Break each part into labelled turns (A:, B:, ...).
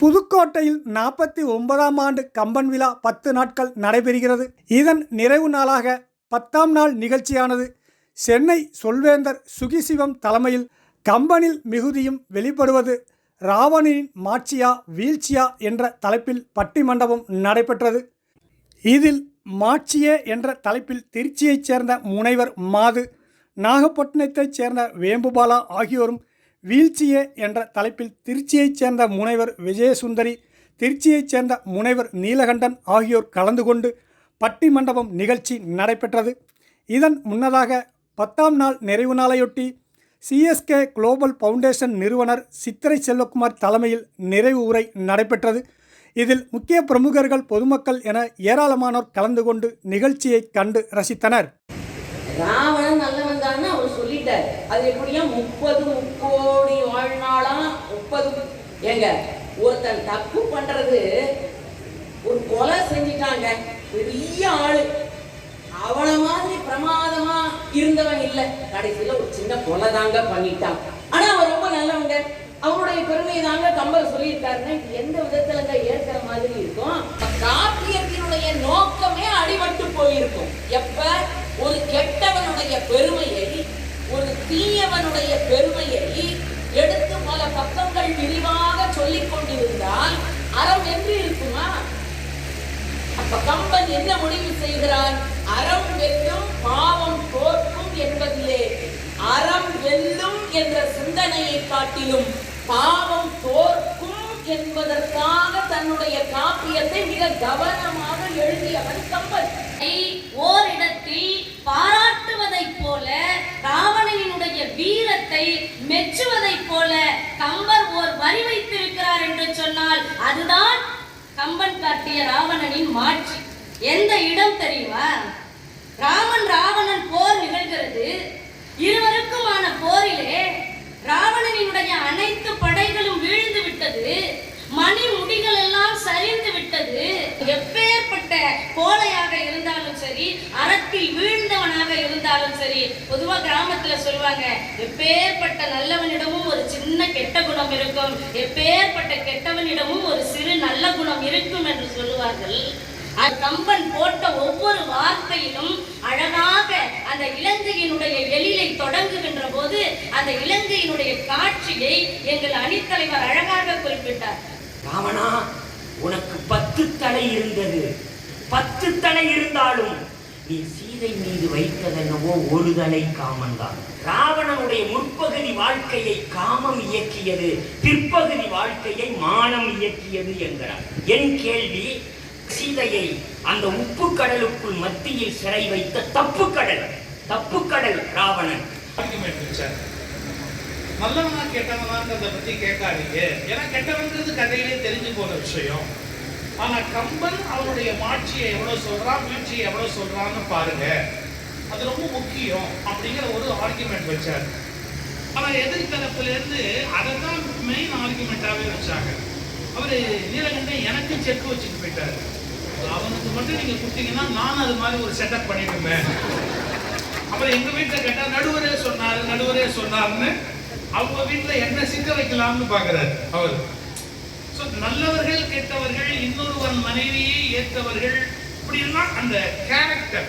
A: புதுக்கோட்டையில் நாற்பத்தி ஒன்பதாம் ஆண்டு கம்பன் விழா பத்து நாட்கள் நடைபெறுகிறது. இதன் நிறைவு நாளாக பத்தாம் நாள் நிகழ்ச்சியானது. சென்னை சொல்வேந்தர் சுகிசிவம் தலைமையில் கம்பனில் மிகுதியும் வெளிப்படுவது ராவணனின் மாட்சியா வீழ்ச்சியா என்ற தலைப்பில் பட்டிமண்டபம் நடைபெற்றது. இதில் மாட்சியே என்ற தலைப்பில் திருச்சியைச் சேர்ந்த முனைவர் மாது நாகப்பட்டினத்தைச் சேர்ந்த வேம்புபாலா ஆகியோரும் வீழ்ச்சியே என்ற தலைப்பில் திருச்சியைச் சேர்ந்த முனைவர் விஜயசுந்தரி திருச்சியைச் சேர்ந்த முனைவர் நீலகண்டன் ஆகியோர் கலந்து கொண்டு பட்டி மண்டபம் நிகழ்ச்சி நடைபெற்றது. இதன் முன்னதாக பத்தாம் நாள் நிறைவு நாளையொட்டி சிஎஸ்கே குளோபல் ஃபவுண்டேஷன் நிறுவனர் சித்திரை செல்வகுமார் தலைமையில் நிறைவு உரை நடைபெற்றது. இதில் முக்கிய பிரமுகர்கள் பொதுமக்கள் என ஏராளமானோர் கலந்து கொண்டு நிகழ்ச்சியை கண்டு ரசித்தனர்.
B: ராவணன் நல்லவன் தான் அவர் சொல்லிட்டார். அது எப்படியா முப்பது முக்கோடி வாழ்நாளாம் முப்பது ஏங்க ஒருத்தன் தப்பு பண்றது ஒரு கொலை செஞ்சிட்டாங்க பெரிய ஆளு. அவள மாதிரி பிரமாதமா இருந்தவன் இல்ல. கடைசியில ஒரு சின்ன கொலை தாங்க பண்ணிட்டான். ஆனா அவன் ரொம்ப நல்லவங்க. அவருடைய பெருமையை தாங்க கம்பர் சொல்லியிருக்காருன்னா எந்த விதத்துலங்க ஏற்கிற மாதிரி இருக்கும்? காப்பியத்தினுடைய நோக்கமே அடிபட்டு போயிருக்கும். எப்ப? ஒரு கெட்டவனுடைய பெருமையை ஒரு தீயவனுடைய பெருமையை எடுத்து பல பக்கங்கள் விரிவாக சொல்லிக் கொண்டிருந்தால் அறம் என்று இருக்குமா? அப்ப கம்பன் என்ன முடிவு செய்கிறான்? அறம் வெல்லும் பாவம் தோற்கும் என்பதிலே அறம் வெல்லும் என்ற சிந்தனையை காட்டிலும் பாவம் தோற்கும் என்பதற்காக தன்னுடைய காப்பியத்தை மிக கவனமாக எழுதியவன் கம்பன்.
C: ஓரிடத்தில் பாராட்டுவதைப் போல ராவணனினுடைய வீரத்தை மெச்சுவதைப் போல கம்பர் ஓர் வரி வைத்திருக்கிறார் என்று சொன்னால் அதுதான் கம்பன் காட்டிய ராவணனின் மாட்சி. எந்த இடம் தெரியுமா? ராமன் ராவணன் போர் நிகழ்கிறது. இருவருக்குமான போரிலே ராவணனினுடைய அனைத்து படைகளும் வீழ்ந்து விட்டது. மணி முடிகள் எல்லாம் சரிந்து விட்டது. எப்பேற்பட்ட கோலையாக இருந்தாலும் சரி அறத்தில் வீழ்ந்தவனாக இருந்தாலும் சரி பொதுவா கிராமத்துல சொல்லுவாங்க எப்பேற்பட்ட நல்லவனிடமும் ஒரு சின்ன கெட்ட குணம் இருக்கும். எப்பேற்பட்ட கெட்டவனிடமும் ஒரு சிறு நல்ல குணம் இருக்கும் என்று சொல்லுவார்கள். அது கம்பன் போட்ட ஒவ்வொரு வார்த்தையிலும் அழகாக அந்த இலங்கையினுடைய எழிலை தொடங்குகின்ற போது அந்த இலங்கையினுடைய காட்சியை எங்கள் அணித்தலைவர் அழகாக குறிப்பிட்டார்.
D: ராவணா உனக்கு பத்து தலை இருந்தது. பத்து தலை இருந்தாலும் நீ சீதை மீது வைத்ததென்னவோ ஒரு தலை காமன்தான் ராவணனுடைய முற்பகுதி வாழ்க்கையை காமம் இயக்கியது பிற்பகுதி வாழ்க்கையை மானம் இயக்கியது என்கிறார். என் கேள்வி சீதையை அந்த உப்பு கடலுக்குள் மத்தியில் சிறை வைத்த தப்பு கடல் தப்பு கடல் ராவணன்.
E: நல்லவனா கெட்டவனான்றத பத்தி கேட்காதீங்க. ஏன்னா கெட்டவன்றது கதையிலே தெரிஞ்சு போன விஷயம். ஆனா கம்பன் அவனுடைய மாட்சியை எவ்வளவு சொல்றான் வீழ்ச்சியை எவ்வளவு சொல்றான்னு பாருங்க. அது ரொம்ப முக்கியம் அப்படிங்கிற ஒரு ஆர்குமெண்ட் வச்சார். ஆனா எதிர்த்தரப்புல இருந்து அதை தான் மெயின் ஆர்குமெண்டாவே வச்சாங்க. அவரு நீலகண்டன் எனக்கு செக் வச்சுட்டு போயிட்டாரு. அவனுக்கு மட்டும் நீங்க கொடுத்தீங்கன்னா நானும் அது மாதிரி ஒரு செட்டப் பண்ணிட்டு அப்புறம் எங்க வீட்டில் கேட்டால் நடுவரே சொன்னார் நடுவரே சொன்னார்னு அவங்க வீட்டுல என்ன சிக்க வைக்கலாம்னு பாக்குறாரு. அவர். சோ நல்லவர்கள் கெட்டவர்கள் இன்னொருவன் மனைவியை ஏற்றவர்கள் இப்படின்னா அந்த கேரக்டர்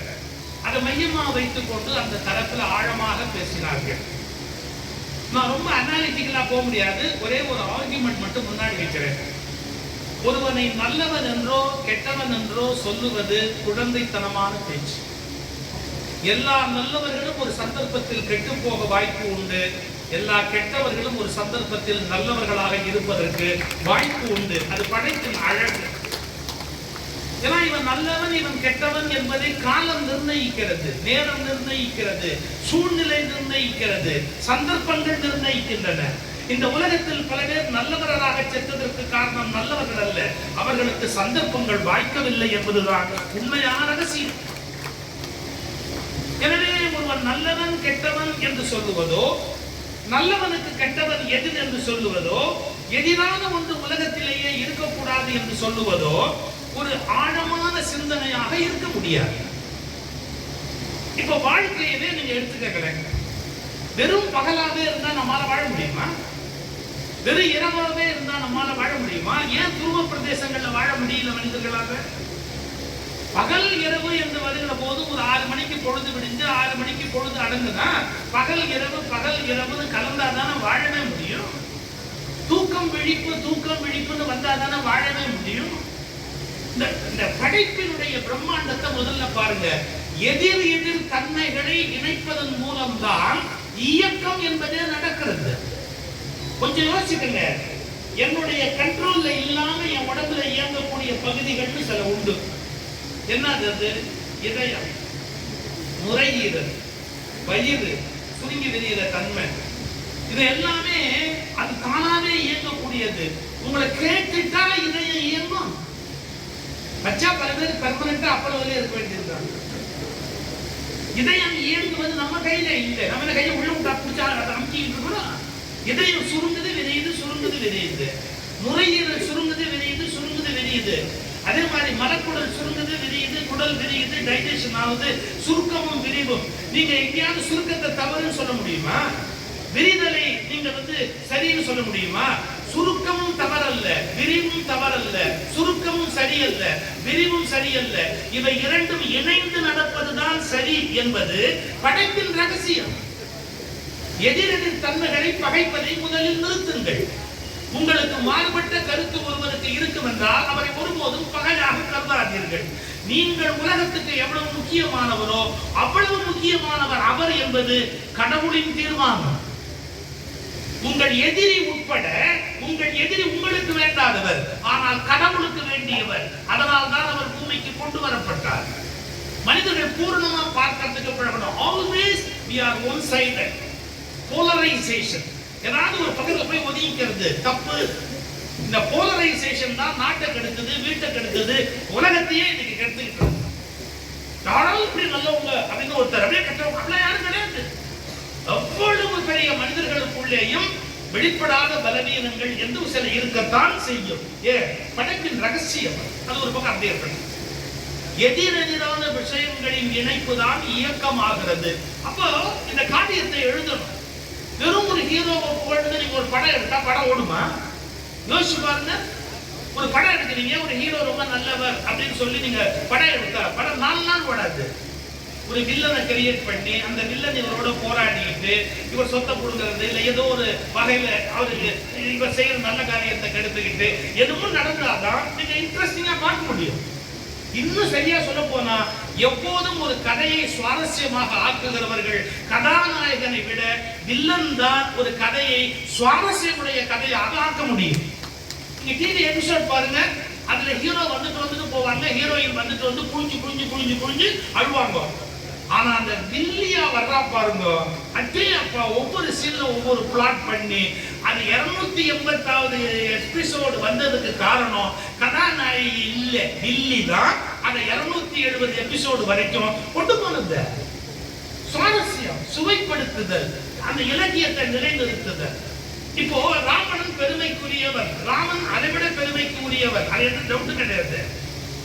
E: அதை மையமா வைத்துக் கொண்டு அந்த தரத்துல ஆழமாக பேசினார்கள். நான் ரொம்ப அனாலிட்டிக்கலாக போக முடியாது. ஒரே ஒரு ஆர்குமெண்ட் மட்டும் முன்னாடி வைக்கிறேன். ஒருவனை நல்லவன் என்றோ கெட்டவன் என்றோ சொல்லுவது குழந்தைத்தனமான பேச்சு. எல்லா நல்லவர்களும் ஒரு சந்தர்ப்பத்தில் கெட்டு போக வாய்ப்பு உண்டு. எல்லா கெட்டவர்களும் ஒரு சந்தர்ப்பத்தில் நல்லவர்களாக இருப்பதற்கு வாய்ப்பு உண்டு. அது படைப்பின் அழகு. ஏன்னா இவன் நல்லவன் இவன் கெட்டவன் என்பதை காலம் நிர்ணயிக்கிறது நேரம் நிர்ணயிக்கிறது சூழ்நிலை நிர்ணயிக்கிறது சந்தர்ப்பங்கள் நிர்ணயிக்கின்றன. இந்த உலகத்தில் பல பேர் நல்லவர்களாக சென்றதற்கு காரணம் நல்லவர்கள் அல்ல. அவர்களுக்கு சந்தர்ப்பங்கள் வாய்க்கவில்லை என்பதுதான் உண்மையான ரகசியம். எனவே ஒருவன் நல்லவன் கெட்டவன் என்று சொல்லுவதோ நல்லவனுக்கு கெட்டவன் எது என்று சொல்லுவதோ எதிரான ஒன்று உலகத்திலேயே இருக்கக்கூடாது என்று சொல்லுவதோ ஒரு ஆழமான சிந்தனையாக இருக்க முடியாது. இப்ப வாழ்க்கையவே நீங்க எடுத்துக்கங்களேன். வெறும் பகலாவே இருந்தா நம்மால வாழ முடியுமா? வெறும் இரவாவே இருந்தா நம்மால வாழ முடியுமா? ஏன் துருவ பிரதேசங்கள்ல வாழ முடியல மனிதர்களாக? பகல் இரவு என்று வருகிற போது ஒரு ஆறு மணிக்கு பொழுது விடிஞ்சு ஆறு மணிக்கு பொழுது அடங்குனா பகல் இரவு பகல் இரவுன்னு கலந்தாதானே வாழவே முடியும்? தூக்கம் விழிப்பு தூக்கம் விழிப்புன்னு வந்தாதானே வாழவே முடியும்? இந்த இந்த படைப்பினுடைய பிரம்மாண்டத்தை முதல்ல பாருங்க. எதிர் எதிர் தன்மைகளை இணைப்பதன் மூலம்தான் இயக்கம் என்பதே நடக்கிறது. கொஞ்சம் யோசிக்கங்க என்னுடைய கண்ட்ரோல்ல இல்லாம என் உடம்புல இயங்கக்கூடிய பகுதிகள்னு சில உண்டு. என்னது அது? இதயம். நுரையீரல். வயிறு. சுருங்கி விரிகிற தன்மை. இது எல்லாமே அது தானாவே இயங்கக்கூடியது. உங்களை கேட்டுட்டா இதயம் இயங்கும். வச்சா பல பேர் பெர்மனண்டா அப்பளவிலே இருக்க வேண்டியிருக்காங்க இதயம் இயங்குவது நம்ம கையில இல்லை. நம்ம கையில உள்ள விட்டா பிடிச்சா அதை அமுக்கிட்டு இருக்கணும் இதயம் சுருங்குது விரியுது சுருங்குது விரியுது. நுரையீரல் சுருங்குது விரியுது சுருங்குது விரியுது. அதே மாதிரி மலக்குடல் சுருங்குது விரியுது குடல் விரியுது டைஜஷன் ஆகுது சுருக்கமும் விரிவும். நீங்க எங்கேயாவது சுருக்கத்தை தவறுன்னு சொல்ல முடியுமா? விரிதலை நீங்க வந்து சரின்னு சொல்ல முடியுமா? சுருக்கமும் தவறல்ல விரிவும் தவறல்ல சுருக்கமும் சரியல்ல விரிவும் சரியல்ல. இவை இரண்டும் இணைந்து நடப்பதுதான் சரி என்பது படைப்பின் ரகசியம். எதிரெதிர் தன்மைகளை பகைப்பதை முதலில் நிறுத்துங்கள். உங்களுக்கு மாறுபட்ட கருத்து ஒருவருக்கு இருக்கும் என்றால் அவரை ஒருபோதும் பகையாக கருதாதீர்கள். நீங்கள் உலகத்துக்கு எவ்வளவு முக்கியமானவரோ அவ்வளவு முக்கியமானவர் அவர் என்பது கடவுளின் தீர்மானம். உங்கள் எதிரி உட்பட உங்கள் எதிரி உங்களுக்கு வேண்டாதவர் ஆனால் கடவுளுக்கு வேண்டியவர். அதனால் தான் அவர் பூமிக்கு கொண்டு வரப்பட்டார். மனிதர்கள் பூர்ணமா பார்க்கறதுக்கு பழகணும் always we are one sided polarization ஏதாவது ஒரு பக்கத்துல போய் ஒதுங்கிக்கிறது. தப்பு. இந்த போலரைசேஷன் தான் நாட்டை கெடுக்குது வீட்டை கெடுக்குது. உலகத்தையே இன்னைக்கு கெடுத்துக்கிட்டு இருக்கு. யாராவது இப்படி நல்லவங்க அப்படின்னு ஒருத்தர் அப்படியே கெட்டவங்க அப்படிலாம் யாரும் கிடையாது. எவ்வளவு பெரிய மனிதர்களுக்குள்ளேயும் வெளிப்படாத பலவீனங்கள் எந்த சில இருக்கத்தான் செய்யும். ஏ படைப்பின் ரகசியம். அது ஒரு பக்கம் அப்படியே இருக்கணும். எதிரெதிரான விஷயங்களின் இணைப்பு தான் இயக்கமாகிறது. அப்போ இந்த காரியத்தை எழுதணும். வெறும் ஒரு ஹீரோவை புகழ்ந்து நீங்க ஒரு படம் எடுத்தா படம் ஓடுமா? யோசிச்சு பாருங்க. ஒரு படம் எடுக்கிறீங்க ஒரு ஹீரோ ரொம்ப நல்லவர் அப்படின்னு சொல்லி நீங்க படம் எடுத்தா படம் நாலு நாள் ஓடாது. ஒரு வில்லனை கிரியேட் பண்ணி அந்த வில்லன் இவரோட போராடிட்டு இவர் சொத்தை கொடுக்கறது இல்லை ஏதோ ஒரு வகையில அவருக்கு இவர் செய்யற நல்ல காரியத்தை கெடுத்துக்கிட்டு எதுவும் நடந்தாதான் நீங்க இன்ட்ரெஸ்டிங்கா பார்க்க முடியும். இன்னும் சரியா சொல்ல போனா எப்போதும் ஒரு கதையை சுவாரஸ்யமாக ஆக்குகிறவர்கள் கதாநாயகனை விட வில்லன் தான் ஒரு கதையை சுவாரஸ்யமுடைய கதையாக ஆக்க முடியும். நீங்க டிவி எபிசோட் பாருங்க. அதுல ஹீரோ வந்துட்டு வந்துட்டு போவாங்க. ஹீரோயின் வந்துட்டு வந்து குளிஞ்சு குளிஞ்சு குளிஞ்சு குளிஞ்சு அழுவாங்க. ஆனா அந்த வில்லியா வர்றா பாருங்க. அட்டே அப்பா ஒவ்வொரு சீன்ல ஒவ்வொரு பிளாட் பண்ணி அது இருநூத்தி எண்பத்தாவது எபிசோடு வந்ததுக்கு காரணம் கதாநாயகி இல்ல வில்லி தான். அதை இருநூத்தி எழுபது எபிசோடு வரைக்கும் கொண்டு போனது. சுவாரஸ்யம் சுவைப்படுத்துதல் அந்த இலக்கியத்தை நிலைநிறுத்துதல். இப்போ ராமன் பெருமைக்குரியவர் ராமன் அதைவிட பெருமைக்குரியவர். அது எந்த டவுட் கிடையாது.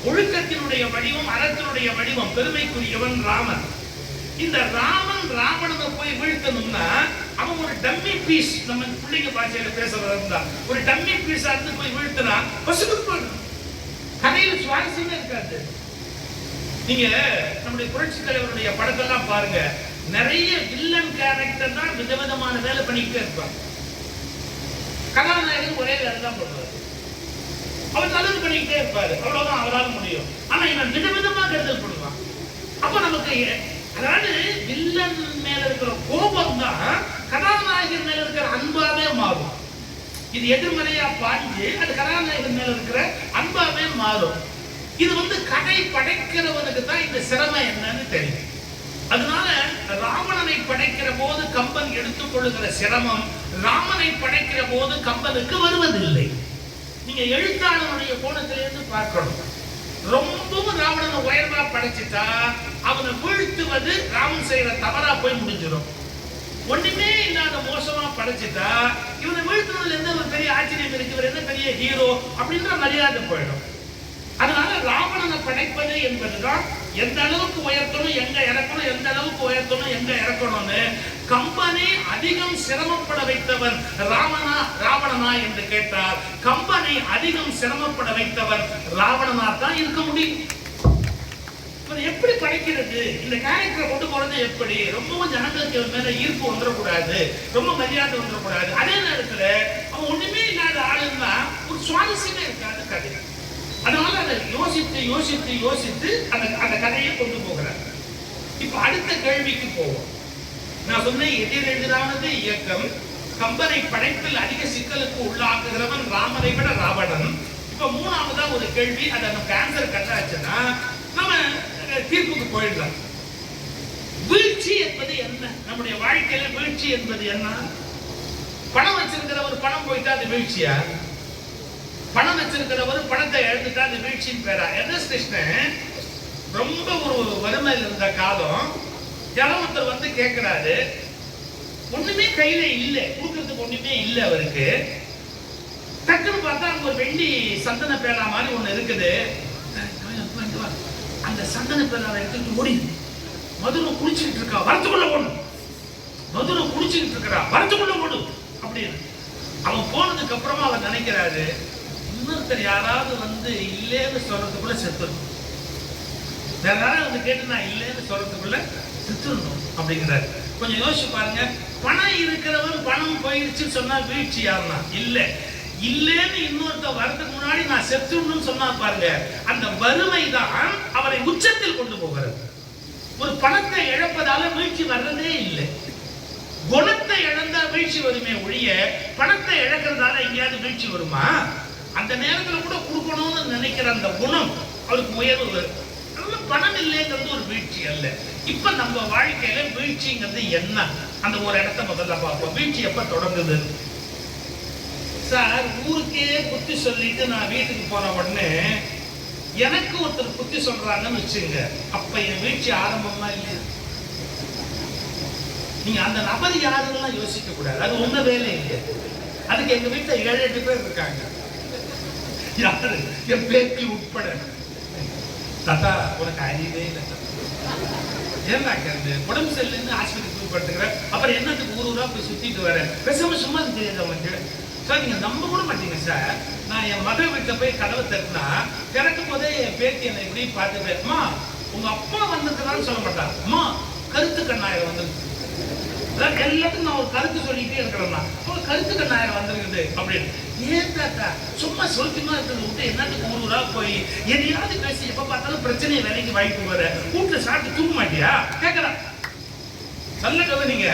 E: ஒழுக்கத்தினுடைய வடிவம் அறத்தினுடைய வடிவம் பெருமைக்குரியவன் ராமன். இந்த ராமன் ராவணனை போய் வீழ்த்தணும்னா அவன் ஒரு டம்மி பீஸ் நம்ம பிள்ளைங்க பாஷையில பேசுறதா இருந்தா ஒரு டம்மி பீஸா இருந்து போய் வீழ்த்தினா பசுக்கு கதையில் சுவாரஸ்யமே இருக்காது. நீங்க நம்முடைய புரட்சி தலைவருடைய படத்தெல்லாம் பாருங்க. நிறைய வில்லன் கேரக்டர் தான் விதவிதமான வேலை பண்ணிக்கிட்டே இருப்பாங்க. கதாநாயகன் ஒரே வேலை தான் பண்ணுவார். அவர் நல்ல பண்ணிக்கிட்டே இருப்பாரு. அவ்வளவுதான் அவரால் முடியும். ஆனா இவன் விதவிதமா கருதல் பண்ணுவான் அப்ப நமக்கு அதாவது வில்லன் மேல இருக்கிற கோபம் தான் கதாநாயகன் மேல இருக்கிற அன்பாவே மாறும். இது எதிர்மறையா பாஞ்சு அது கதாநாயகன் மேல இருக்கிற அன்பாவே மாறும். இது வந்து கதை படைக்கிறவனுக்கு தான் இந்த சிரமம் என்னன்னு தெரியும். அதனால ராவணனை படைக்கிற போது கம்பன் எடுத்துக்கொள்ளுகிற சிரமம் ராமனை படைக்கிற போது கம்பனுக்கு வருவதில்லை. நீங்க எழுத்தாளனுடைய கோணத்திலிருந்து பார்க்கணும். ரொம்பவும் ராவணனை உயர்வா படைச்சிட்டா அவனை வீழ்த்துவது ராமன் செய்யற தவறா போய் முடிஞ்சிடும். ஒண்ணுமே இல்லாத மோசமா படைச்சிட்டா இவனை வீழ்த்துறதுல எந்த ஒரு பெரிய ஆச்சரியம் இருக்கு? இவர் என்ன பெரிய ஹீரோ அப்படின்ற மரியாதை போயிடும். அதனால ராவணனை படைப்பது என்பதுதான் எந்த அளவுக்கு உயர்த்தணும் எங்க இறக்கணும் எந்த அளவுக்கு உயர்த்தணும் எங்க இறக்கணும்னு கம்பனே அதிகம் சிரமப்பட வைத்தவன் ராமனா ராவணனா என்று கேட்டால் கம்பனை அதிகம் சிரமப்பட வைத்தவர் ராவணனா தான் இருக்க முடியும். எப்படி படைக்கிறது? இந்த கேரக்டரை கொண்டு போறது எப்படி? ரொம்பவும் ஜனங்களுக்கு மேல ஈர்ப்பு வந்துடக்கூடாது. ரொம்ப மரியாதை வந்துடக்கூடாது. அதே நேரத்துல அவன் ஒண்ணுமே இல்லாத ஆளுன்னா ஒரு சுவாரஸ்யமே இருக்காது கதை. அதனால அதை யோசித்து யோசித்து யோசித்து அந்த அந்த கதையை கொண்டு போகிறார். இப்ப அடுத்த கேள்விக்கு போவோம். நான் சொன்னேன் எதிரெதிரானது இயக்கம் கம்பரை படைப்பில் அதிக சிக்கலுக்கு உள்ளாக்குகிறவன் ராமரை விட ராவணன். இப்ப மூணாவதா ஒரு கேள்வி அதை நமக்கு ஆன்சர் கட்டாச்சுன்னா நம்ம தீர்ப்புக்கு போயிடலாம். வீழ்ச்சி என்பது என்ன? நம்முடைய வாழ்க்கையில வீழ்ச்சி என்பது என்ன? பணம் வச்சிருக்கிறவர் பணம் போயிட்டா அது வீழ்ச்சியா? பணம் வச்சிருக்கிறவர் பணத்தை இழந்துட்டா அது வீழ்ச்சின்னு பேரா? எஸ் கிருஷ்ணன் ரொம்ப ஒரு வறுமையில் இருந்த காலம் யாரோ வந்து கேட்கிறாரு ஒண்ணுமே கையில இல்ல. கொடுக்கறதுக்கு ஒண்ணுமே இல்ல அவருக்கு. டக்குன்னு பார்த்தா அங்க ஒரு வெள்ளி சந்தன பேனா மாதிரி ஒண்ணு இருக்குது. அந்த சந்தன பேனாவை எடுத்துட்டு ஓடி. மதுரை குளிச்சுக்கிட்டு இருக்கா. வரத்துக்குள்ள ஒண்ணு மதுரை குளிச்சுக்கிட்டு இருக்கிறா. வரத்துக்குள்ள ஓடு. அப்படின்னு. அவன் போனதுக்கு அப்புறமா அவன் நினைக்கிறாரு இன்னொருத்தர் யாராவது வந்து இல்லேன்னு சொல்றதுக்குள்ள செத்துடும் வேற யாராவது வந்து கேட்டு நான் இல்லைன்னு சொல்றதுக்குள்ள செத்துடணும் அப்படிங்கிறாரு. கொஞ்சம் யோசிச்சு பாருங்க. பணம் இருக்கிறவன் பணம் போயிடுச்சுன்னு சொன்னா வீழ்ச்சி யாருன்னா? இல்ல. இல்லைன்னு இன்னொருத்த வரதுக்கு முன்னாடி நான் செத்துடணும்னு சொன்னா பாருங்க. அந்த வறுமை தான் அவரை உச்சத்தில் கொண்டு போகிறது. ஒரு பணத்தை இழப்பதால வீழ்ச்சி வர்றதே இல்லை. குணத்தை இழந்தா வீழ்ச்சி வருமே ஒழிய பணத்தை இழக்கிறதால எங்கேயாவது வீழ்ச்சி வருமா? அந்த நேரத்துல கூட கொடுக்கணும்னு நினைக்கிற அந்த குணம் அவருக்கு உயர்வு அதனால பணம் இல்லைங்கிறது ஒரு வீழ்ச்சி அல்ல. இப்ப நம்ம வாழ்க்கையில வீழ்ச்சிங்கிறது என்ன? அந்த ஒரு இடத்த முதல்ல பார்ப்போம். வீழ்ச்சி எப்ப தொடங்குது? சார் ஊருக்கே புத்தி சொல்லிட்டு நான் வீட்டுக்கு போன உடனே எனக்கு ஒருத்தர் புத்தி சொல்றாங்கன்னு வச்சுங்க அப்ப என் வீழ்ச்சி ஆரம்பமா இல்லையா? நீங்க அந்த நபர் யாருன்னு யோசிக்க கூடாது. அது ஒண்ணு வேலை இல்லை. அதுக்கு எங்க வீட்டுல ஏழு எட்டு பேர் இருக்காங்க. யாரு? என் பேத்தி உட்பட. தாத்தா உனக்கு அறிவே இல்லை தாத்தா. ஏன்டா உடம்பு சரியில்லைன்னு ஆஸ்பத்திரி போய் படுத்துக்கிறேன் அப்புறம் என்னத்துக்கு ஊர் ஊரா போய் சுத்திட்டு வர? பேசாம சும்மா தெரியாது உனக்கு? சார் நீங்கள் நம்ப கூட மாட்டீங்க சார். நான் என் மகள் வீட்டில் போய் கதவை தட்டினா திறக்கும் போதே என் பேத்தி என்னை இப்படி பார்த்துப்பேன் அம்மா உங்க அப்பா வந்திருக்கிறான்னு சொல்ல மாட்டாங்க அம்மா கருத்து கண்ணாயிரம் வந்து அதான் எல்லாத்துக்கும் நான் ஒரு கருத்து சொல்லிட்டே இருக்கிறேன்னா ஒரு கருத்து கண்ணாயிரம் வந்திருக்குது அப்படின்னு. ஏன் தாத்தா? சும்மா சொல்லிட்டுமா இருக்கிறத விட்டு என்னத்துக்கு ஊர் ஊரா போய் எதையாவது பேசி எப்ப பார்த்தாலும் பிரச்சனையை வேலைக்கு வாய்ப்பு வர. வீட்டுல சாப்பிட்டு தூங்க மாட்டியா? சொல்ல நல்ல கவனிங்க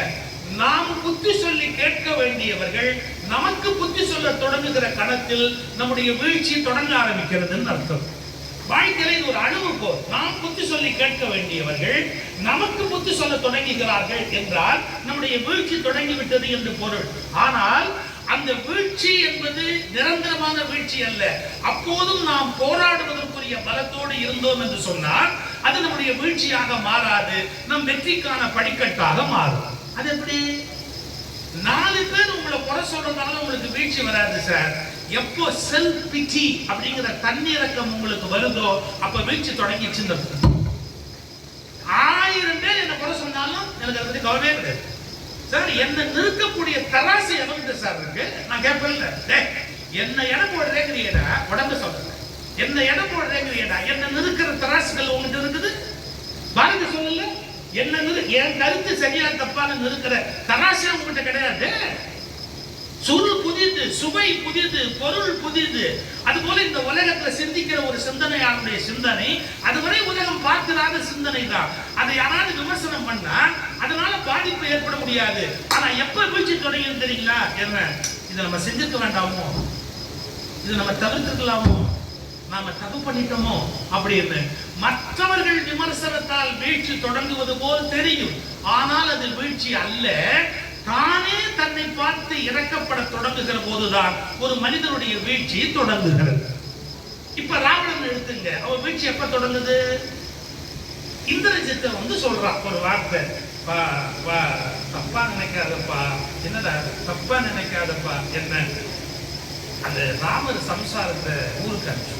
E: நாம் புத்தி சொல்லி கேட்க வேண்டியவர்கள் நமக்கு புத்தி சொல்ல தொடங்குகிற கணத்தில் நம்முடைய வீழ்ச்சி தொடங்க ஆரம்பிக்கிறதுன்னு அர்த்தம். வாழ்க்கையில இது ஒரு அணுகுகோல் நாம் புத்தி சொல்லி கேட்க வேண்டியவர்கள் நமக்கு புத்தி சொல்ல தொடங்குகிறார்கள் என்றால் நம்முடைய வீழ்ச்சி தொடங்கி விட்டது என்று பொருள். ஆனால் அந்த வீழ்ச்சி என்பது நிரந்தரமான வீழ்ச்சி அல்ல. அப்போதும் நாம் போராடுவதற்குரிய பலத்தோடு இருந்தோம் என்று சொன்னால் அது நம்முடைய வீழ்ச்சியாக மாறாது நம் வெற்றிக்கான படிக்கட்டாக மாறும். அது எப்படி? நாலு பேர் உங்களை குறை சொல்றதுனால உங்களுக்கு வீழ்ச்சி வராது சார். எப்போ செல்ஃப் பிட்டி அப்படிங்கிற தன்னிறக்கம் உங்களுக்கு வருதோ அப்ப வீழ்ச்சி தொடங்கிச்சுன்னு அர்த்தம். ஆயிரம் பேர் என்ன குறை சொன்னாலும் எனக்கு அதை பத்தி கவலையே கிடையாது. சார் என்ன நிறுத்தக்கூடிய தராசு எவங்கிட்ட சார் இருக்கு? நான் கேட்பேன் இல்ல. என்ன இடம் போடுறேங்கிறீடா உடம்பு சொல்றேன். என்ன இடம் போடுறேங்கிறீடா என்ன நிறுக்கிற தராசுகள் உங்ககிட்ட இருக்குது? பாருங்க சொல்லல. என்ன என் கருத்து சரியா தப்பான நிறுக்கிற தராசு உங்ககிட்ட கிடையாது. சுருள் புதியது சுவை புதியது பொருள் புதியது அதுபோல இந்த உலகத்துல சிந்திக்கிற ஒரு சிந்தனையாளருடைய சிந்தனை அதுவரை உலகம் பார்த்திராத சிந்தனை தான் அதை யாராவது விமர்சனம் பண்ணா அதனால பாதிப்பு ஏற்பட முடியாது. ஆனா எப்ப வீழ்ச்சி தொடங்கியும் தெரியுங்களா? என்ன? இதை நம்ம செஞ்சிருக்க வேண்டாமோ? இது நம்ம தவிர்த்துக்கலாமோ? நாம தப்பு பண்ணிட்டோமோ? அப்படின்னு. மற்றவர்கள் விமர்சனத்தால் வீழ்ச்சி தொடங்குவது போல் தெரியும். ஆனால் அது வீழ்ச்சி அல்ல. தானே தன்னை பார்த்து இறக்க தொடங்குகிற போதுதான் ஒரு மனிதனுடைய வீழ்ச்சி தொடங்குகிறது. இப்ப ராவணன் எடுத்துங்க. அவன் வீழ்ச்சி எப்ப தொடங்குது? இந்திரஜித்தை வந்து சொல்றான் ஒரு வார்த்தை. பா பா தப்பா நினைக்காதப்பா. என்னடா தப்பா நினைக்காதப்பா. என்ன? அந்த ராமர் சம்சாரத்தை ஊருக்கு அனுப்பிச்சு.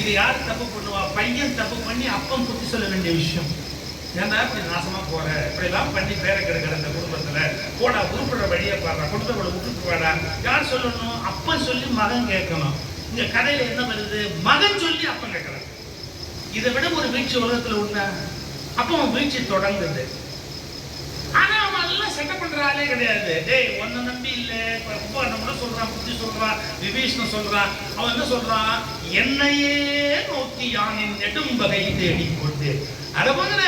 E: இது யார் தப்பு பண்ணுவா? பையன் தப்பு பண்ணி அப்பம் குத்தி சொல்ல வேண்டிய விஷயம். ஏன்னா இப்படி நாசமா போற? இப்படி எல்லாம் பண்ணி பேரை கிடக்கிற அந்த குடும்பம். வரல போடா உருப்படுற வழியை பாடுறா கொடுத்தவளை விட்டுட்டு வாடா யார் சொல்லணும்? அப்பன் சொல்லி மகன் கேட்கணும். இந்த கதையில என்ன வருது? மகன் சொல்லி அப்பன் கேட்கறான். இதை விட ஒரு வீழ்ச்சி உலகத்துல உண்டா அப்போ அவன் வீழ்ச்சி தொடங்குது. ஆனா அவன் எல்லாம் செட்டப் பண்ற ஆளே கிடையாது. டேய் உன்னை நம்பி இல்ல. ரொம்ப நம்மளும் சொல்றான் புத்தி சொல்றான் விபீஷ்ணு சொல்றான். அவன் என்ன சொல்றான்? என்னையே நோக்கி யானின் தேடி போட்டு அதை போதுன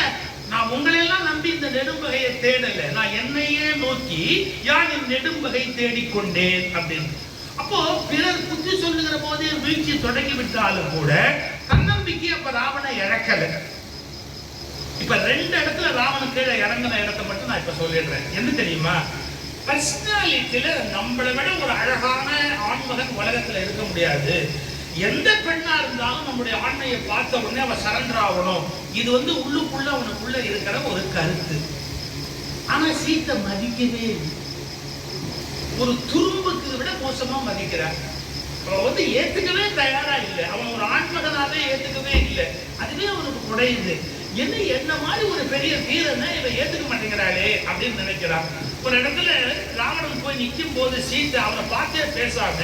E: நான் உங்களையெல்லாம் நம்பி இந்த நெடும்பகையை தேடல. நான் என்னையே நோக்கி யானின் நெடும்பகை தேடிக்கொண்டேன் அப்படின்னு. அப்போ பிறர் புத்தி சொல்லுகிற போதே வீழ்ச்சி தொடங்கி விட்டாலும் கூட தன்னம்பிக்கை அப்ப ராவண இழக்கல. இப்ப ரெண்டு இடத்துல ராவணன் கீழே இறங்கின இடத்த மட்டும் நான் இப்ப சொல்லிடுறேன். என்ன தெரியுமா? பர்சனாலிட்டியில நம்மளை விட ஒரு அழகான ஆண்மகன் உலகத்துல இருக்க முடியாது. எந்த பெண்ணா இருந்தாலும் நம்முடைய ஆண்மையை பார்த்த உடனே அவன் சரண்டர் ஆகணும். இது வந்து உள்ளுக்குள்ள அவனுக்குள்ள இருக்கிற ஒரு கருத்து. ஆனா சீத்தை மதிக்கவே ஒரு துரும்புக்கு விட மோசமா மதிக்கிறான் அவன் வந்து ஏத்துக்கவே தயாரா இல்லை. அவன் ஒரு ஆண்மகனாவே ஏத்துக்கவே இல்லை. அதுவே அவனுக்கு குடையுது என்ன என்ன மாதிரி ஒரு பெரிய வீரனை இவன் ஏத்துக்க மாட்டேங்கிறாளே அப்படின்னு நினைக்கிறான். ஒரு இடத்துல ராவணன் போய் நிற்கும் போது சீத்தை அவனை பார்த்தே பேசாம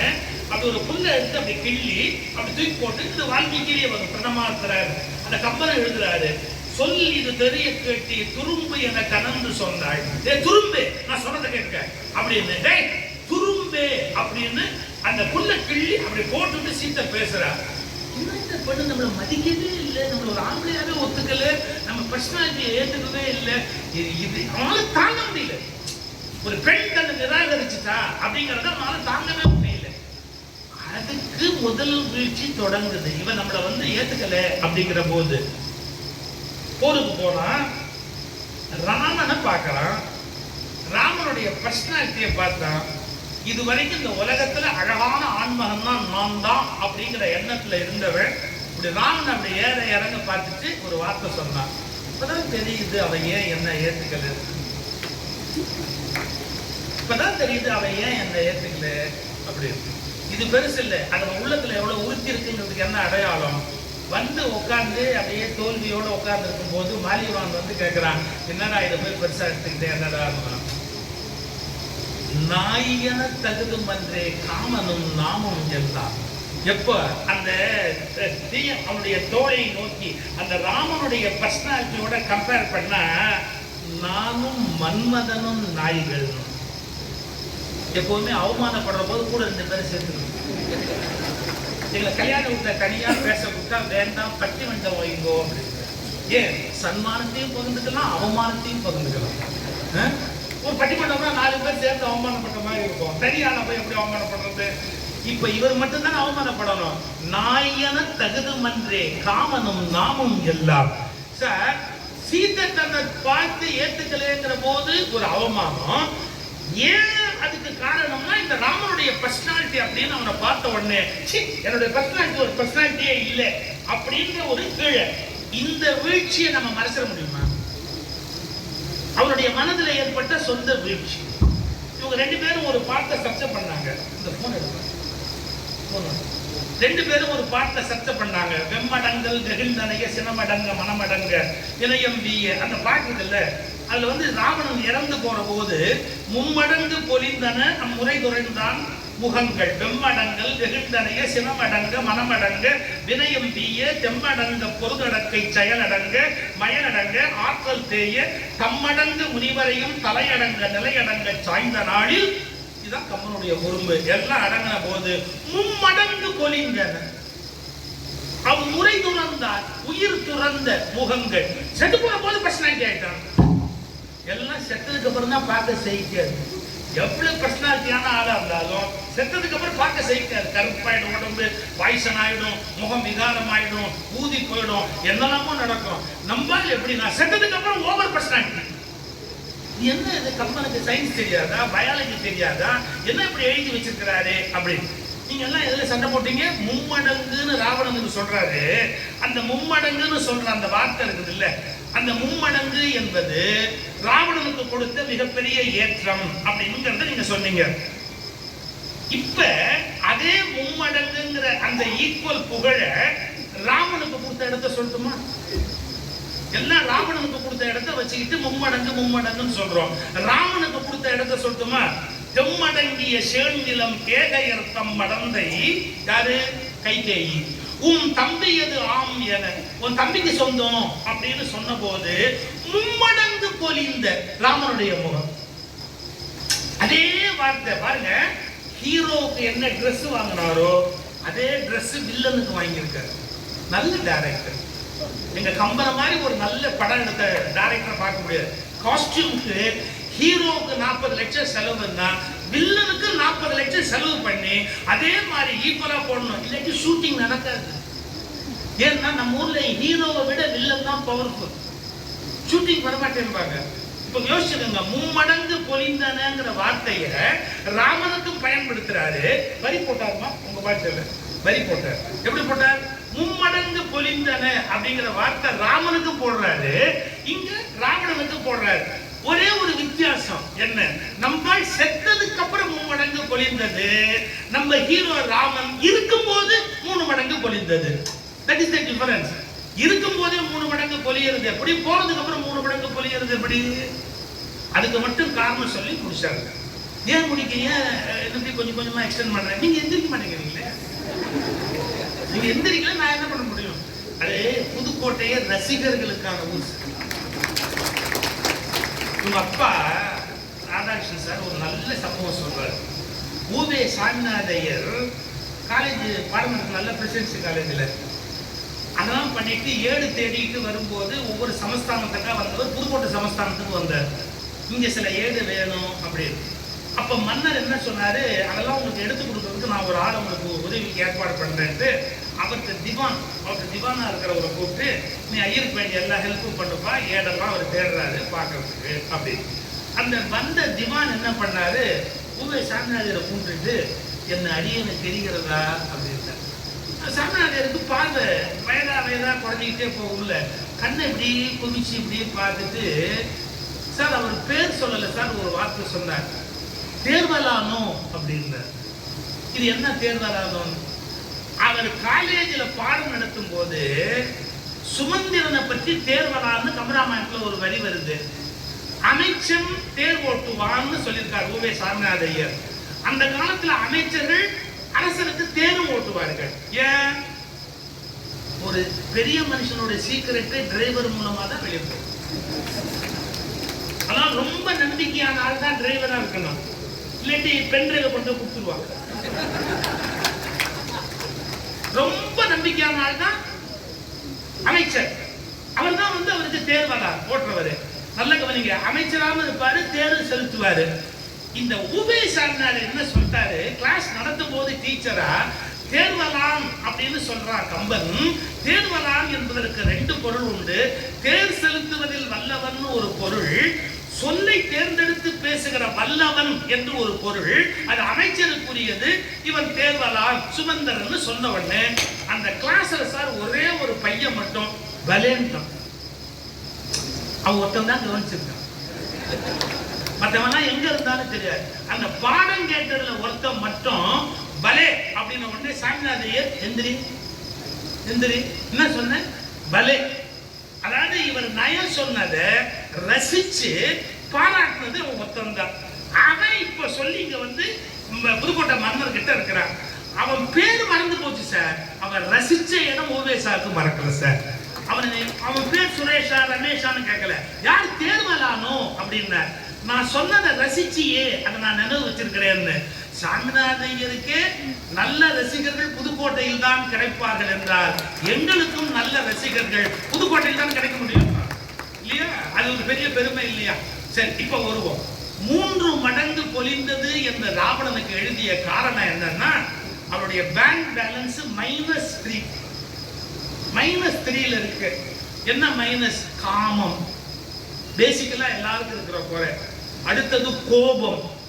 E: அப்படி ஒரு புல்ல எடுத்து அப்படி கிள்ளி அப்படி தூக்கி போட்டு இது வால்மீகிலேயே வரும் பிரணமாத்துறாரு. அந்த கம்பரை எழுதுறாரு சொல் இது தெரிய கேட்டி துரும்பு என கனந்து சொன்னாள் ஏ துரும்பு நான் சொன்னதை கேட்க. அப்படின்னு டேய் துரும்பு அப்படின்னு அந்த புல்ல கிள்ளி அப்படி போட்டுட்டு சீத்தை பேசுறா என்ன இந்த நம்மள மதிக்கவே இல்லை நம்மள ஒரு ஆம்பளையாவே ஒத்துக்கல நம்ம பர்சனாலிட்டியை ஏத்துக்கவே இல்லை. இது இது அவனால தாங்க முடியல. ஒரு பெண் தன்னை நிராகரிச்சுட்டா அப்படிங்கிறத அவனால தாங்கவே முடியல. அதுக்கு முதல் வீழ்ச்சி தொடங்குது. இவன் நம்மளை வந்து ஏத்துக்கல அப்படிங்கிற போது. போருக்கு போனா ராமனை பார்க்கறான். ராமனுடைய பர்சனாலிட்டியை பார்த்தான். இது வரைக்கும் இந்த உலகத்துல அழகான ஆன்மகம் தான் நான் தான் அப்படிங்கிற எண்ணத்துல இருந்தவன். இந்த ராமன் அப்படி ஏற இறங்க பார்த்துட்டு ஒரு வார்த்தை சொன்னான். இப்பதான் தெரியுது அவன் ஏன் என்ன ஏத்துக்கல? இப்பதான் தெரியுது அவன் ஏன் என்ன ஏத்துக்கல அப்படின்னு. இது பெருசு இல்லை. அது உள்ளத்துல எவ்வளவு உறுத்தி இருக்குங்கிறதுக்கு என்ன அடையாளம்? வந்து உட்கார்ந்து அப்படியே தோல்வியோட உட்கார்ந்து இருக்கும் போது மாலிவான் வந்து கேட்கிறான் என்னடா இதை போய் பெருசா எடுத்துக்கிட்டே? என்னடா நாயன தகுதும் என்றே காமனும் நாமும் என்றான் எப்போ? அந்த அஹ், அவனுடைய தோழை நோக்கி அந்த ராமனுடைய பர்சனாலிட்டியோட கம்பேர் பண்ணா நானும் மன்மதனும் நாய்கள். எப்பவுமே அவமானப்படுற போது கூட ரெண்டு பேரும் சேர்த்துக்கணும். எங்களை கல்யாண விட்ட தனியாக பேச விட்டா வேண்டாம் பட்டி வண்டம் வைங்கோ அப்படின்னு ஏன்? சன்மானத்தையும் பகிர்ந்துக்கலாம் அவமானத்தையும் பகிர்ந்துக்கலாம். ஒரு பட்டிமன்றம்னா நாலு பேர் சேர்ந்து அவமானப்பட்ட மாதிரி இருக்கும். தனியான போய் எப்படி அவமானப்படுறது? இப்ப இவர் மட்டும்தான் அவமானப்படணும். நாயன தகுதுமன்றே காமனும் நாமும் எல்லாம். சார் சீத்தை தன்னை பார்த்து ஏத்துக்கலைங்கிற போது ஒரு அவமானம். ஏன் அதுக்கு காரணம்னா இந்த ராமனுடைய பர்சனாலிட்டி அப்படின்னு அவனை பார்த்த உடனே ச்சீ, என்னுடைய பர்சனாலிட்டி ஒரு பர்சனாலிட்டியே இல்லை அப்படின்ற ஒரு கீழே. இந்த வீழ்ச்சியை நம்ம மறைச்சிட முடியுமா? அவருடைய மனதில் ஏற்பட்ட சொந்த வீழ்ச்சி. இவங்க ரெண்டு பேரும் ஒரு பாட்டை சர்ச்சை பண்ணாங்க. இந்த போன் ரெண்டு பேரும் ஒரு பாட்டை சர்ச்சை பண்ணாங்க. வெம்மடங்கள் நெகிழ்ந்தனைய சினமடங்க மனமடங்க இணையம் வீய அந்த பாட்டு இருக்குல்ல அதுல வந்து ராவணன் இறந்து போற போது மும்மடங்கு பொலிந்தன அம்முறை துறைந்தான் முகங்கள். வெம்மடங்கள் வெகுண்டனைய சினமடங்க மனமடங்க வினயம் வீய தெம்மடங்க பொருதடக்கை செயலடங்க மயனடங்க ஆற்றல் தேய தம்மடங்கு முனிவரையும் தலையடங்க நிலையடங்க சாய்ந்த நாளில் தான் கம்மனுடைய பொறுப்பு எல்லாம் அடங்கின போது மும்மடங்கு பொலிந்தன அவன் முறை துறந்தார் உயிர் துறந்த முகங்கள். செத்து போன போது பர்சனாலிட்டி ஆயிட்டான் எல்லாம் செத்ததுக்கு அப்புறம் தான் பார்க்க செய்யாது எவ்வளவு பர்சனாலிட்டியான ஆளா இருந்தாலும் செத்ததுக்கு அப்புறம் பார்க்க செய்யாது கருப்பாயிடும் உடம்பு பாய்சன் ஆயிடும் முகம் விகாரம் ஆயிடும் ஊதி போயிடும் என்னெல்லாமோ நடக்கும். நம்பால் எப்படின்னா செத்ததுக்கு அப்புறம் ஓவர் பர்சனாலிட்டி என்ன இது? கம்பனுக்கு சயின்ஸ் தெரியாதா? பயாலஜி தெரியாதா? என்ன இப்படி எழுதி வச்சிருக்கிறாரு அப்படின்னு. நீங்க எல்லாம் எதுல சண்டை போட்டீங்க? மும்மடங்குன்னு ராவணனுக்கு சொல்றாரு. அந்த மும்மடங்குன்னு சொல்ற அந்த வார்த்தை இருக்குது இல்ல அந்த மும்மடங்கு என்பது ராவணனுக்கு கொடுத்த மிகப்பெரிய ஏற்றம் அப்படிங்கிறத நீங்க சொன்னீங்க. இப்ப அதே மும்மடங்குங்கிற அந்த ஈக்குவல் புகழ ராமனுக்கு கொடுத்த இடத்த சொல்லட்டுமா? எல்லாம் ராவணனுக்கு கொடுத்த இடத்த வச்சுக்கிட்டு மும்மடங்கு மும்மடங்குன்னு சொல்றோம். ராமனுக்கு கொடுத்த இடத்த சொல்லட்டுமா? தெம்மடங்கிய சேழ்நிலம் கேகையர்த்தம் மடந்தை யாரு? கைகேயி. உன் தம்பியது ஆம் என. உன் தம்பிக்கு சொந்தம் அப்படின்னு சொன்னபோது மும்மடங்கு பொலிந்த ராமனுடைய முகம். அதே வார்த்தை பாருங்க. ஹீரோவுக்கு என்ன ட்ரெஸ் வாங்கினாரோ அதே ட்ரெஸ் வில்லனுக்கு வாங்கியிருக்காரு. நல்ல டேரக்டர் நீங்க கம்பர மாதிரி ஒரு நல்ல படம் எடுத்த டேரக்டரை பார்க்க முடியாது. காஸ்டியூம்க்கு ஹீரோவுக்கு நாற்பது லட்சம் செலவுன்னா வில்லனுக்கு நாற்பது லட்சம் செலவு பண்ணி அதே மாதிரி ஈக்குவலா போடணும். இல்லாட்டி ஷூட்டிங் நடக்காது. ஏன்னா நம்ம ஊர்ல ஹீரோவை விட வில்லன் தான் பவர்ஃபுல் ஷூட்டிங் வரமாட்டேன்பாங்க இப்போ யோசிச்சுக்கோங்க மும்மடங்கு பொலிந்தனங்கிற வார்த்தைய ராமனுக்கும் பயன்படுத்துறாரு. வரி போட்டாருமா? உங்க பாட்டுல வரி போட்டார். எப்படி போட்டார்? மும்மடங்கு பொலிந்தன அப்படிங்கிற வார்த்தை ராமனுக்கு போடுறாரு. இங்க ராவணனுக்கு போடுறாரு. ஒரே ஒரு வித்தியாசம் என்ன? நம்ம செத்ததுக்கு அப்புறம் மூணு மடங்கு பொழிந்தது நம்ம ஹீரோ ராமன் இருக்கும் போது மூணு மடங்கு பொழிந்தது தட் இஸ் த டிஃபரன்ஸ் இருக்கும் போதே மூணு மடங்கு பொலியறது. எப்படி? போனதுக்கு அப்புறம் மூணு மடங்கு பொலியறது எப்படி? அதுக்கு மட்டும் காரணம் சொல்லி முடிச்சாங்க. ஏன் முடிக்கிறீங்க எப்படி கொஞ்சம் கொஞ்சமா எக்ஸ்டெண்ட் பண்றேன். நீங்க எந்திரிக்க மாட்டேங்கிறீங்களே? நீங்க எந்திரிக்கல நான் என்ன பண்ண முடியும்? அது புதுக்கோட்டைய ரசிகர்களுக்கான ஊர். உங்க அப்பா ராதாகிருஷ்ணன் சார் ஒரு நல்ல சம்பவம் சொல்றாரு. ஊவே சாமிநாதையர் காலேஜ் பாடம் நல்ல பிரசிடென்சி காலேஜில் அதெல்லாம் பண்ணிட்டு ஏடு தேடிட்டு வரும்போது ஒவ்வொரு சமஸ்தானத்துக்காக வந்தவர் புதுக்கோட்டை சமஸ்தானத்துக்கு வந்தார். இங்க சில ஏடு வேணும் அப்படின்னு. அப்ப மன்னர் என்ன சொன்னார்? அதெல்லாம் உங்களுக்கு எடுத்து கொடுக்கறதுக்கு நான் ஒரு ஆள் உங்களுக்கு உதவிக்கு ஏற்பாடு பண்றேன்ட்டு அவர்கிட்ட திவான் அவர்கிட்ட திவானா இருக்கிறவரை கூப்பிட்டு நீ ஐயருக்கு வேண்டிய எல்லா ஹெல்ப்பும் பண்ணுப்பா ஏடெல்லாம் அவர் தேடுறாரு பார்க்கறதுக்கு அப்படின்னு. அந்த வந்த திவான் என்ன பண்ணாரு? பூவை சாமிநாதரை கூப்பிட்டுட்டு என்ன அடியனை தெரிகிறதா? அப்படின்ட்டார். சாமிநாதருக்கு பார்வை வயதா வயதா குறைஞ்சிக்கிட்டே போகும்ல. கண்ணை இப்படி குமிச்சு இப்படி பார்த்துட்டு சார் அவர் பேர் சொல்லலை சார் ஒரு வார்த்தை சொன்னார். தேர்வலானோ அப்படின்னார் இது என்ன தேர்வலானோ அவர் காலேஜில் பாடம் நடத்தும் போது சுமந்திரனை பற்றி தேர்வலான்னு கமராமாயணத்துல ஒரு வரி வருது. அமைச்சன் தேர் ஓட்டுவான்னு சொல்லியிருக்கார் ஓவே சாமிநாத ஐயர். அந்த காலத்துல அமைச்சர்கள் அரசருக்கு தேரும் ஓட்டுவார்கள். ஏன்? ஒரு பெரிய மனுஷனுடைய சீக்கிரட்டை டிரைவர் மூலமா தான் வெளியே ஆனால் ரொம்ப நம்பிக்கையான ஆள் தான் டிரைவரா இருக்கணும். இல்லாட்டி பென் டிரைவர் கொண்டு கொடுத்துருவாங்க. ரொம்ப நம்பிக்கையான தான் அமைச்சர். அவர் தான் வந்து அவருக்கு தேர்வாளர் ஓட்டுறவர். நல்ல கவனிங்க அமைச்சராகவும் இருப்பாரு தேர்வு செலுத்துவாரு. இந்த உபே சார்னால என்ன சொல்லிட்டாரு? கிளாஸ் நடத்தும் போது டீச்சரா தேர்வலாம் அப்படின்னு சொல்றார் கம்பன். தேர்வலாம் என்பதற்கு ரெண்டு பொருள் உண்டு. தேர் செலுத்துவதில் வல்லவன் ஒரு பொருள் சொல்லை தேர்ந்தெடுத்து பேசுகிற வல்லவன் என்று ஒரு பொருள். அது அமைச்சருக்குரியது. இவன் தேர்வலாம் சுமந்தரன் சொன்ன உடனே அந்த கிளாஸ்ல சார் ஒரே ஒரு பையன் மட்டும் பலேன்ட்டான் அவன் ஒருத்தன் தான் கவனிச்சிருக்கான். மற்றவனா எங்க இருந்தாலும் தெரியாது. அந்த பாடம் கேட்டதுல ஒருத்தன் மட்டும் பலே அப்படின்னு உடனே சாமிநாதையர் எந்திரி? எந்திரி. என்ன சொன்ன? பலே. அதாவது இவர் நயம் சொன்னதை ரசிச்சு பாராட்டினது அவன் ஒருத்தன் தான். அவன் இப்ப சொல்லி இங்க வந்து நம்ம புதுக்கோட்டை மன்னர் கிட்ட இருக்கிறான் அவன் பேர் மறந்து போச்சு சார். அவன் ரசிச்ச இடம் ஓவேசாவுக்கு மறக்கல சார். அவன் அவன் பேர் சுரேஷா ரமேஷான்னு கேட்கல. யார் தேர்வலானோ அப்படின்னார். நான் சொன்னதை ரசிச்சியே அதை நான் நினைவு வச்சிருக்கிறேன்னு. சாமிநாதையருக்கு நல்ல ரசிகர்கள் புதுக்கோட்டையில் தான் கிடைப்பார்கள் என்றால் எங்களுக்கும் நல்ல ரசிகர்கள் புதுக்கோட்டையில் தான் கிடைக்க முடியும். இல்லையா? அது ஒரு பெரிய பெருமை இல்லையா? சரி இப்ப வருவோம். மூன்று மடங்கு பொலிந்தது என்ற ராவணனுக்கு எழுதிய காரணம் என்னன்னா அவருடைய bank balance minus three minus த்ரீல இருக்கு. என்ன மைனஸ் காமம். பேசிக்கலா எல்லாருக்கும் இருக்கிற குறை. அடுத்தது கோபம்.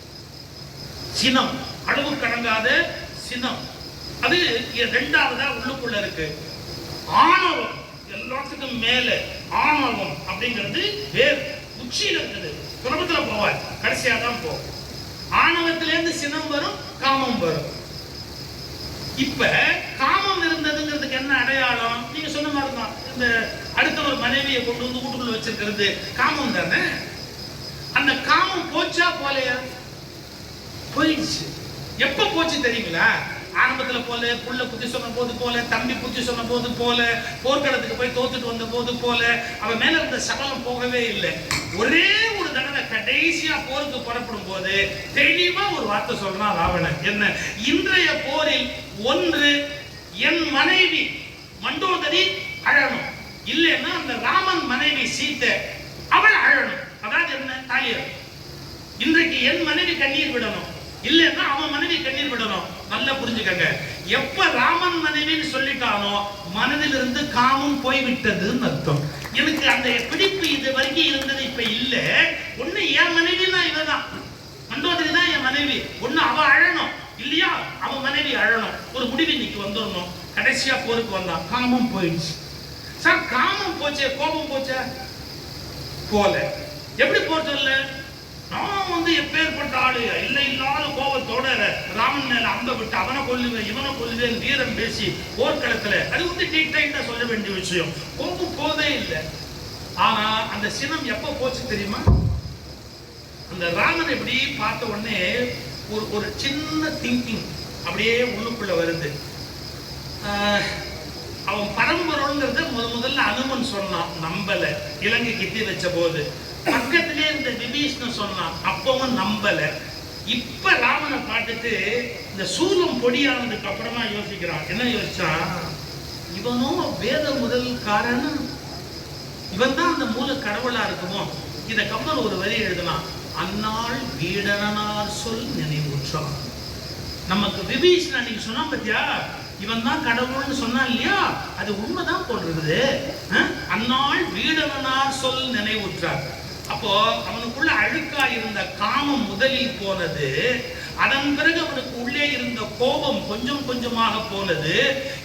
E: சினம். அளவு கடங்காத சினம். அது ரெண்டாவதா உள்ளுக்குள்ள இருக்கு. ஆணவம். எல்லாத்துக்கும் மேல ஆணவம் அப்படிங்கிறது வேர். உச்சியில இருக்குது. குடும்பத்துல போவார். கடைசியா தான் போகும் ஆணவத்திலேருந்து சினம் வரும் காமம் வரும். இப்ப காமம் இருந்ததுங்கிறதுக்கு என்ன அடையாளம்? நீங்க சொன்ன மாதிரி தான் இந்த அடுத்த ஒரு மனைவியை கொண்டு வந்து வீட்டுக்குள்ள வச்சிருக்கிறது காமம் தானே? அந்த காமம் போச்சா போலையா? போயிடுச்சு. எப்ப போச்சு தெரியுங்களா? ஆரம்பத்துல போல புள்ள புத்தி சொன்ன போது போல தம்பி புத்தி சொன்ன போது போல போர்க்களத்துக்கு போய் தோத்துட்டு வந்த போது போல அவன் மேல இருந்த சபலம் போகவே இல்லை. ஒரே ஒரு தடவை கடைசியா போருக்கு புறப்படும் போது தெளிவா ஒரு வார்த்தை சொல்றான் ராவணன். என்ன? இன்றைய போரில் ஒன்று என் மனைவி மண்டோதரி அழணும். இல்லைன்னா அந்த ராமன் மனைவி சீத்தை அவள் அழணும். அதாவது என்ன? தாயர் இன்றைக்கு என் மனைவி கண்ணீர் விடணும். இல்லைன்னா அவன் மனைவி கண்ணீர் விடணும். நல்லா புரிஞ்சுக்கங்க. எப்ப ராமன் மனைவின்னு சொல்லிட்டானோ மனதிலிருந்து காமம் போய்விட்டதுன்னு அர்த்தம். எனக்கு அந்த பிடிப்பு இது வரைக்கும் இருந்தது இப்ப இல்ல. ஒண்ணு என் மனைவினா இவதான். மண்டோதரி தான் என் மனைவி. ஒண்ணு அவ அழணும். இல்லையா? அவன் மனைவி அழணும். ஒரு முடிவு இன்னைக்கு வந்துடணும். கடைசியா போருக்கு வந்தான் காமம் போயிடுச்சு. சார் காமம் போச்சே கோபம் போச்சே? போல. எப்படி போற இல்லை நான் வந்து எப்பேற்பட்ட ஆளு? இல்லை இல்லாத கோபத்தோட ராமன் மேல அம்ப விட்டு அவனை கொல்லுவேன் இவனை கொல்லுவேன் வீரம் பேசி போர்க்களத்துல. அது வந்து டீடைட்டா சொல்ல வேண்டிய விஷயம். கொம்பு போதே இல்லை. ஆனா அந்த சினம் எப்ப போச்சு தெரியுமா? அந்த ராமன் எப்படி பார்த்த உடனே ஒரு ஒரு சின்ன திங்கிங் அப்படியே உள்ளுக்குள்ள வருது. ஆஹ், அவன் பரம்பொருள்ங்கிறத முத முதல்ல அனுமன் சொன்னான் நம்பல. இலங்கை கிட்டி வச்ச போது பக்கத்திலே இருந்த விபீஷ்ணு சொன்னான். அப்பவும் நம்பல. இப்ப ராமனை பார்த்துட்டு இந்த சூலம் பொடியானதுக்கு அப்புறமா யோசிக்கிறான். என்ன யோசிச்சான் இவனும் வேத முதல் காரணம் இவன் தான் அந்த மூல கடவுளா இருக்குமோ? இத கம்பர் ஒரு வரி எழுதினான். அந்நாள் வீடனார் சொல் நினைவுற்றான். நமக்கு விபீஷன் அன்னைக்கு சொன்னா பத்தியா? இவன் தான் கடவுள்னு சொன்னான் இல்லையா? அது உண்மைதான் போன்றது அந்நாள் வீடனார் சொல் நினைவுற்றார். அப்போ அவனுக்குள்ள அழுக்கா இருந்த காமம் முதலில் போனது. அதன் பிறகு அவனுக்கு உள்ளே இருந்த கோபம் கொஞ்சம் கொஞ்சமாக போனது.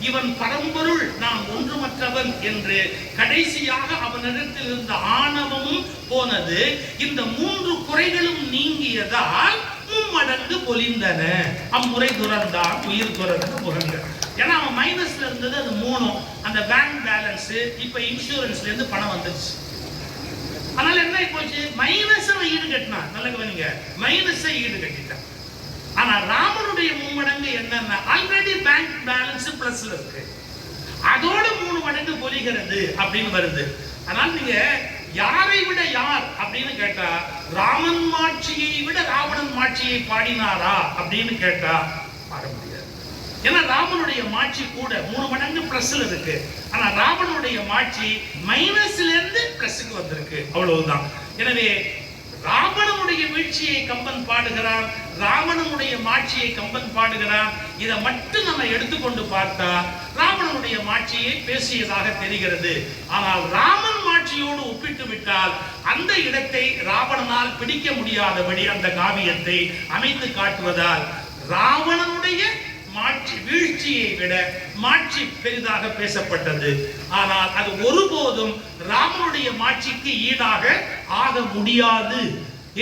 E: இவன் பரம்பொருள் நான் ஒன்றுமற்றவன் என்று கடைசியாக அவனிடத்தில் இருந்த ஆணவமும் போனது. இந்த மூன்று குறைகளும் நீங்கியதால் மும்மடங்கு பொலிந்தன. அம்முறை துறந்தான் உயிர் துறந்த புகழ்க ஏன்னா அவன் மைனஸ்ல இருந்தது அது மூணும். அந்த பேங்க் பேலன்ஸ் இப்ப இன்சூரன்ஸ்ல இருந்து பணம் வந்துருச்சு. அதனால என்ன போச்சு? மைனஸ் ஈடு கட்டினான் நல்ல கவனிங்க. மைனஸை ஈடு கட்டிட்டான் ஆனா ராமனுடைய மும்மடங்கு என்னன்னா ஆல்ரெடி பேங்க் பேலன்ஸ் பிளஸ்ல இருக்கு. அதோட மூணு மடங்கு பொலிகிறது அப்படின்னு வருது. அதனால நீங்க யாரை விட யார் அப்படின்னு கேட்டா ராமன் மாட்சியை விட ராவணன் மாட்சியை பாடினாரா அப்படின்னு கேட்டா ஏன்னா ராமனுடைய மாட்சி கூட மூணு மடங்கு பிளஸ்ல இருக்கு. ஆனா ராவனுடைய மாட்சி மைனஸ்ல இருந்து பிளஸ்க்கு வந்திருக்கு. அவ்வளவுதான். எனவே ராவணனுடைய வீழ்ச்சியை கம்பன் பாடுகிறான். ராவணனுடைய மாட்சியை கம்பன் பாடுகிறான். இதை மட்டும் நம்ம எடுத்துக்கொண்டு பார்த்தா ராவணனுடைய மாட்சியை பேசியதாக தெரிகிறது. ஆனால் ராமன் மாட்சியோடு ஒப்பிட்டு விட்டால் அந்த இடத்தை ராவணனால் பிடிக்க முடியாதபடி அந்த காவியத்தை அமைத்து காட்டுவதால் ராவணனுடைய மாட்சி வீழ்ச்சியை விட மாட்சி பெரிதாக பேசப்பட்டது. ஆனால் அது ஒருபோதும் ராமனுடைய மாட்சிக்கு ஈடாக ஆக முடியாது.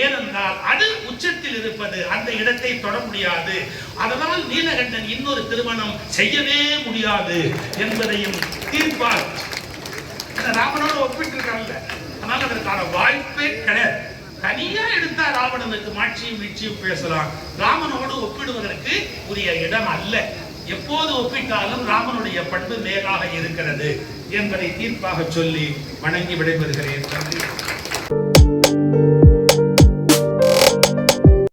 E: ஏனென்றால் அது உச்சத்தில் இருப்பது அந்த இடத்தை தொட முடியாது. அதனால் நீலகண்டன் இன்னொரு திருமணம் செய்யவே முடியாது என்பதையும் தீர்ப்பார். ராமனோடு ஒப்பிட்டு இருக்கல அதனால் அதற்கான வாய்ப்பே கிடையாது. தனியா எடுத்தா ராவணனுக்கு மாட்சியும் வீழ்ச்சியும் பேசலாம். ராமனோடு ஒப்பிடுவதற்கு உரிய இடம் அல்ல. எப்போது ஒப்பிட்டாலும் ராமனுடைய பண்பு மேலாக இருக்கிறது என்பதை தீர்ப்பாக சொல்லி வணங்கி விடைபெறுகிறேன். நன்றி.